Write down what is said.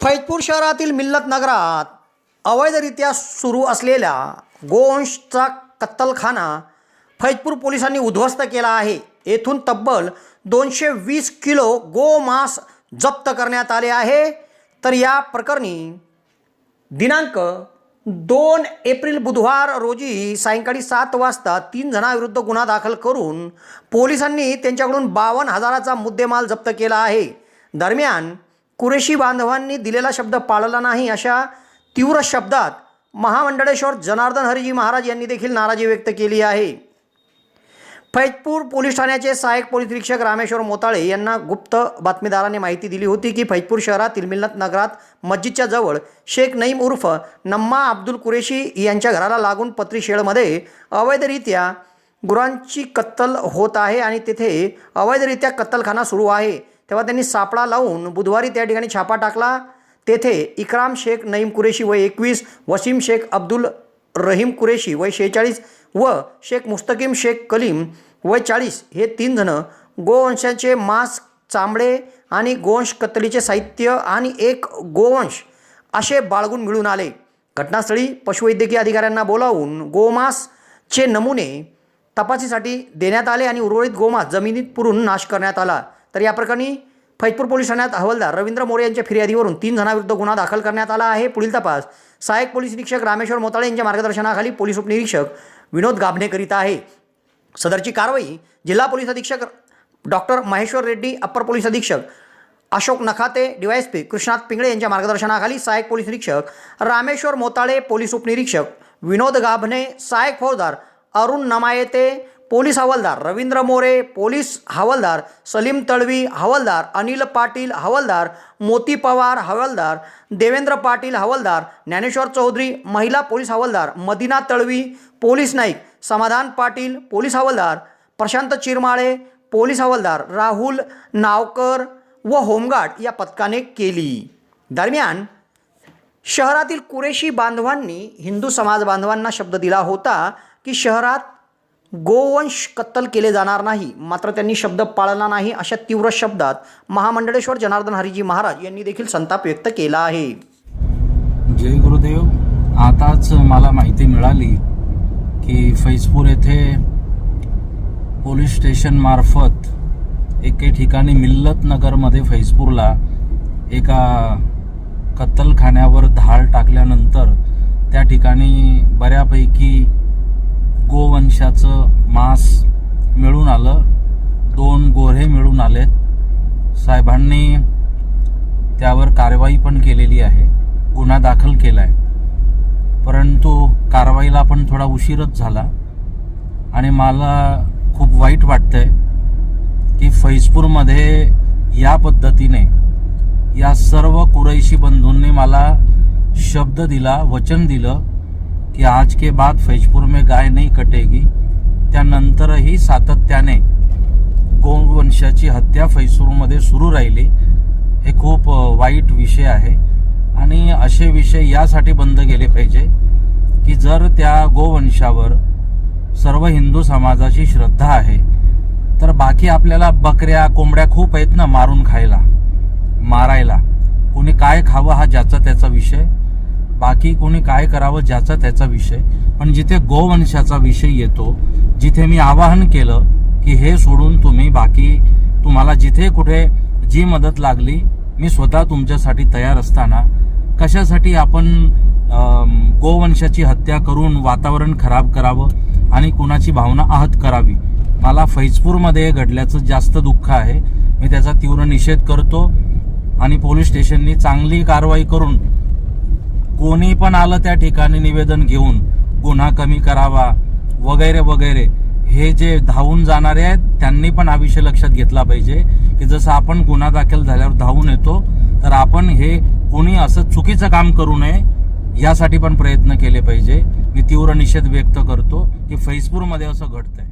फैजपूर शहरातील मिल्लत नगरात अवैधरित्या सुरू असलेल्या गोवंशचा कत्तलखाना फैजपूर पोलिसांनी उद्ध्वस्त केला आहे. येथून तब्बल दोनशे वीस किलो गोमांस जप्त करण्यात आले आहे. तर या प्रकरणी दिनांक दोन एप्रिल बुधवार रोजी सायंकाळी सात वाजता तीन जणांविरुद्ध गुन्हा दाखल करून पोलिसांनी त्यांच्याकडून बावन्न हजाराचा मुद्देमाल जप्त केला आहे. दरम्यान कुरेशी बांधवांनी दिलेला शब्द पाळला नाही अशा तीव्र शब्दात महामंडळेश्वर जनार्दन हरिजी महाराज यांनी देखील नाराजी व्यक्त केली आहे. फैजपूर पोलीस ठाण्याचे सहाय्यक पोलीस निरीक्षक रामेश्वर मोताळे यांना गुप्त बातमीदाराने माहिती दिली होती की फैजपूर शहरातील मिल्लत नगरात मस्जिदच्या जवळ शेख नईम उर्फ नम्मा अब्दुल कुरेशी यांच्या घराला लागून पत्रीशेडमध्ये अवैधरित्या गुरांची कत्तल होत आहे आणि तेथे अवैधरित्या कत्तलखाना सुरू आहे. तेव्हा त्यांनी सापळा लावून बुधवारी त्या ठिकाणी छापा टाकला. तेथे इक्राम शेख नईम कुरेशी वय एकवीस वसीम शेख अब्दुल रहीम कुरेशी वय शेहेचाळीस व शेख मुस्तकीम शेख कलीम वय चाळीस हे तीन जणं गोवंशाचे मांस चांबडे आणि गोवंश कत्तलीचे साहित्य आणि एक गोवंश असे बाळगून मिळून आले. घटनास्थळी पशुवैद्यकीय अधिकाऱ्यांना बोलावून गोमासचे नमुने तपासीसाठी देण्यात आले आणि उर्वरित गोमास जमिनीत पुरून नाश करण्यात आला. तर या प्रकरणी फैजपूर पोलीस ठाण्यात हवालदार रवींद्र मोरे यांच्या फिर्यादीवरून तीन जणांविरुद्ध गुन्हा दाखल करण्यात आला आहे. पुढील तपास सहाय्यक पोलीस निरीक्षक रामेश्वर मोताळे यांच्या मार्गदर्शनाखाली पोलीस उपनिरीक्षक विनोद गाभणे करीत आहे. सदरची कारवाई जिल्हा पोलीस अधीक्षक doctor Maheshwar Reddy upper police अधीक्षक अशोक नखाते डीवायएसपी कृष्णात पिंगळे यांच्या मार्गदर्शनाखाली सहाय्यक पोलीस निरीक्षक रामेश्वर मोताळे पोलीस उपनिरीक्षक विनोद गाभणे सहाय्यक फौजदार अरुण नमायते पोलीस हवालदार रवींद्र मोरे पोलीस हवालदार सलीम तळवी हवालदार अनिल पाटील हवालदार मोती पवार हवालदार देवेंद्र पाटील हवालदार ज्ञानेश्वर चौधरी महिला पोलीस हवालदार मदिना तळवी पोलीस नाईक समाधान पाटील पोलीस हवालदार प्रशांत चिरमाळे पोलीस हवालदार राहुल नावकर व होमगार्ड या पथकाने केली. दरम्यान शहरातील कुरेशी बांधवांनी हिंदू समाज बांधवांना शब्द दिला होता की शहरात गोवंश कत्तल केले जाणार नाही मात्र त्यांनी शब्द पाळला नाही अशा तीव्र शब्दात महामंडळेश्वर जनार्दन हरिजी महाराज यांनी देखील संताप व्यक्त केला आहे. जय गुरुदेव. आताच मला माहिती मिळाली की फैजपूर येथे पोलीस स्टेशन मार्फत एके ठिकाणी मिल्लत नगरमध्ये फैजपूरला एका कत्तलखान्यावर धाड टाकल्यानंतर त्या ठिकाणी बऱ्यापैकी गोवंशाचं मांस मिळून आलं. दोन गोरे मिळून आलेत. साहेबांनी त्यावर कारवाई पण केलेली आहे. गुन्हा दाखल केला आहे परंतु कारवाईला पण थोडा उशीरच झाला. आणि मला खूप वाईट वाटतंय की फैजपूरमध्ये या पद्धतीने या सर्व कुरैशी बंधूंनी मला शब्द दिला वचन दिलं. की आज के बाद फैजपूर में गाय नहीं कटेगी। त्यानंतरही सातत्याने गोवंशाची हत्या फैसूरमध्ये सुरू राहिली. हे खूप वाईट विषय आहे. आणि असे विषय यासाठी बंद केले पाहिजे की जर त्या गोवंशावर सर्व हिंदू समाजाची श्रद्धा आहे तर बाकी आपल्याला बकऱ्या कोंबड्या खूप आहेत ना मारून खायला मारायला. कोणी काय खावं हा ज्याचा त्याचा विषय. बाकी कोणी काय करावं ज्याचा त्याचा विषय. पण जिथे गोवंशाचा विषय येतो जिथे मी आवाहन केलं की हे सोडून तुम्ही बाकी तुम्हाला जिथे कुठे जी मदत लागली मी स्वतः तुमच्यासाठी तयार असताना कशासाठी आपण गोवंशाची हत्या करून वातावरण खराब करावं आणि कुणाची भावना आहत करावी? मला फैजपूरमध्ये घडल्याचं जास्त दुःख आहे. मी त्याचा तीव्र निषेध करतो आणि पोलीस स्टेशननी चांगली कारवाई करून कोणी पण आलं त्या ठिकाणी निवेदन घेऊन गुन्हा कमी करावा वगैरे वगैरे हे जे धावून जाणारे आहेत त्यांनी पण हा विषय लक्षात घेतला पाहिजे की जसं आपण गुन्हा दाखल झाल्यावर धावून येतो तर आपण हे कोणी असं चुकीचं काम करू नये यासाठी पण प्रयत्न केले पाहिजे. मी तीव्र निषेध व्यक्त करतो की फैजपूरमध्ये असं घडतंय.